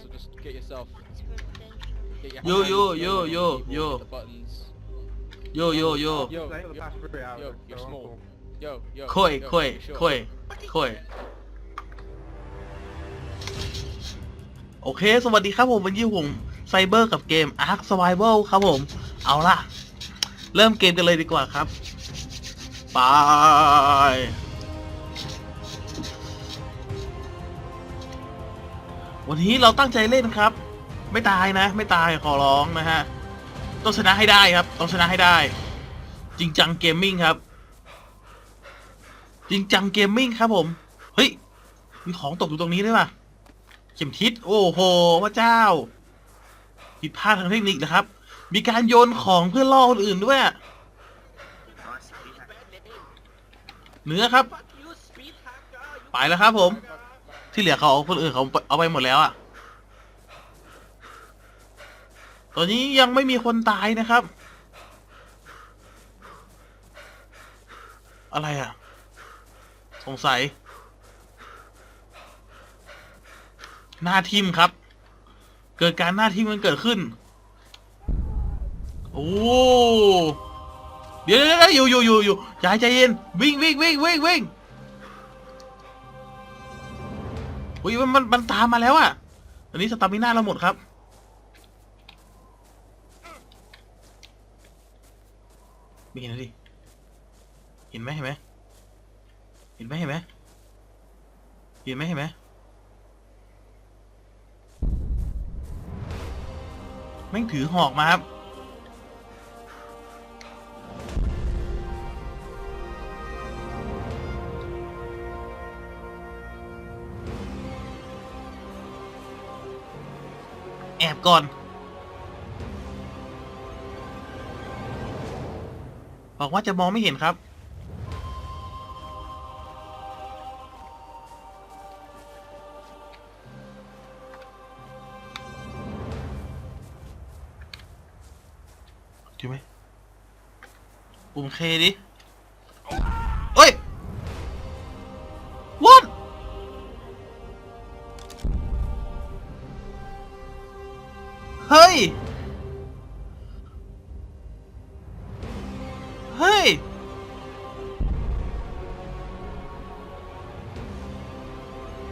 so just get yourself. Get your Yo, hands yo, on yo, the yo, keyboard, yo. The buttons. โยโยโย Yo, Like the yo, past three hours, yo, so you're I'm small. cool. Yo, yo. คุย yo, คุย you sure? คุยคุยโอเค สวัสดีครับผมวันนี้ผมไซเบอร์กับเกม Ark Survival ครับผม เอาล่ะ เริ่มเกมกันเลยดีกว่าครับ ไป วันนี้เราตั้งใจเล่นครับ ไม่ตายนะ ไม่ตายขอร้องนะฮะต้องชนะให้ได้ครับต้องชนะให้ได้ จริงจังเกมมิ่งครับ จริงจังเกมมิ่งครับผมเฮ้ยมีของตกอยู่ตรงนี้ด้วยป่ะเข็มทิศโอ้โหพระเจ้าผิดพลาดทางเทคนิคนะครับ มีการโยนของเพื่อล่อคนอื่นด้วยเนื้อครับ ไปแล้วครับผม ที่เหลือเขาเอาคนอื่นเขาเอาไปหมดแล้วอะตอนนี้ยังไม่มีคนตายนะครับ อะไรอะสงสัย หน้าทิมครับ เกิดการหน้าทิมมันเกิดขึ้น โอ้เดี๋ยวเดี๋ยวเดี๋ยวอยู่อยู่อยู่อยู่ใจใจเย็นวิ่งวิ่งวิ่งวิ่งวิ่ง อุ้ยมันมันมันตามมาแล้วอะอันนี้สตามิน่าเราหมดครับ ไม่เห็นดิ เห็นไหมเห็นไหมเห็นไหมเห็นไหมเห็นไหมเห็นไหมแม่งถือหอกมาครับ อบก่อน บอกว่าจะมองไม่เห็นครับ ถูกไหมปุ่มเคดิ เฮ้ย